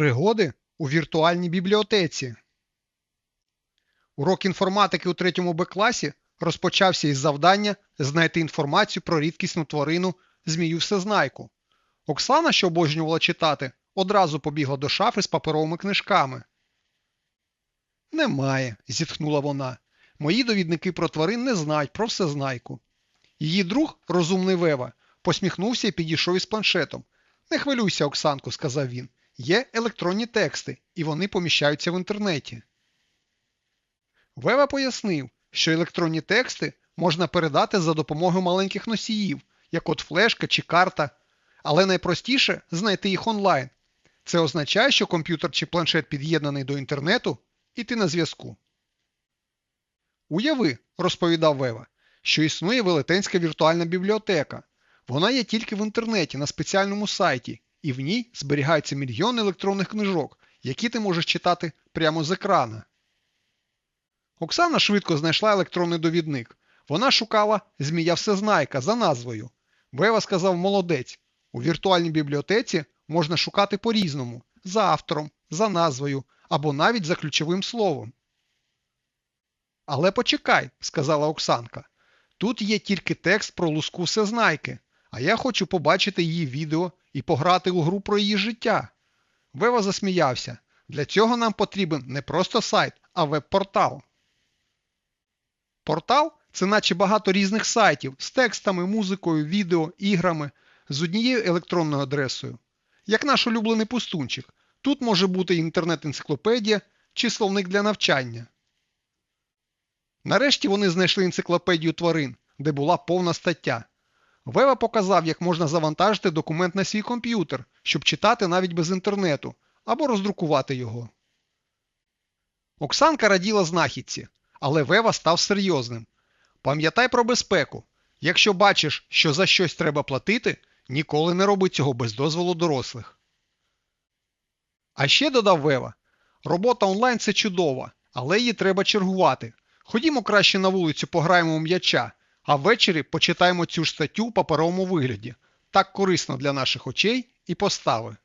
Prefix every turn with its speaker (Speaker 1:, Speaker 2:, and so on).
Speaker 1: Пригоди у віртуальній бібліотеці. Урок інформатики у 3 Б класі розпочався із завдання знайти інформацію про рідкісну тварину змію всезнайку. Оксана, що обожнювала читати, одразу побігла до шафи з паперовими книжками. Немає, зітхнула вона. Мої довідники про тварин не знають про всезнайку. Її друг, розумний Вева, посміхнувся і підійшов із планшетом. Не хвилюйся, Оксанко, сказав він. Є електронні тексти, і вони поміщаються в інтернеті. Вева пояснив, що електронні тексти можна передати за допомогою маленьких носіїв, як от флешка чи карта, але найпростіше знайти їх онлайн. Це означає, що комп'ютер чи планшет під'єднаний до інтернету, і ти на зв'язку. Уяви, розповідав Вева, що існує велетенська віртуальна бібліотека. Вона є тільки в інтернеті на спеціальному сайті, і в ній зберігаються мільйони електронних книжок, які ти можеш читати прямо з екрана. Оксана швидко знайшла електронний довідник. Вона шукала Змія Всезнайка за назвою. Вева сказав молодець. У віртуальній бібліотеці можна шукати по-різному за автором, за назвою або навіть за ключовим словом. Але почекай, сказала Оксанка. Тут є тільки текст про луску Всезнайки, а я хочу побачити її відео і пограти у гру про її життя. Вева засміявся. Для цього нам потрібен не просто сайт, а веб-портал. Портал це наче багато різних сайтів з текстами, музикою, відео, іграми, з однією електронною адресою. Як наш улюблений пустунчик. Тут може бути інтернет-енциклопедія чи словник для навчання. Нарешті вони знайшли енциклопедію тварин, де була повна стаття. Вева показав, як можна завантажити документ на свій комп'ютер, щоб читати навіть без інтернету, або роздрукувати його. Оксанка раділа знахідці, але Вева став серйозним. Пам'ятай про безпеку. Якщо бачиш, що за щось треба платити, ніколи не роби цього без дозволу дорослих. А ще додав Вева, робота онлайн це чудова, але її треба чергувати. Ходімо краще на вулицю пограємо у м'яча, а ввечері почитаємо цю ж статтю у паперовому вигляді. Так корисно для наших очей і постави.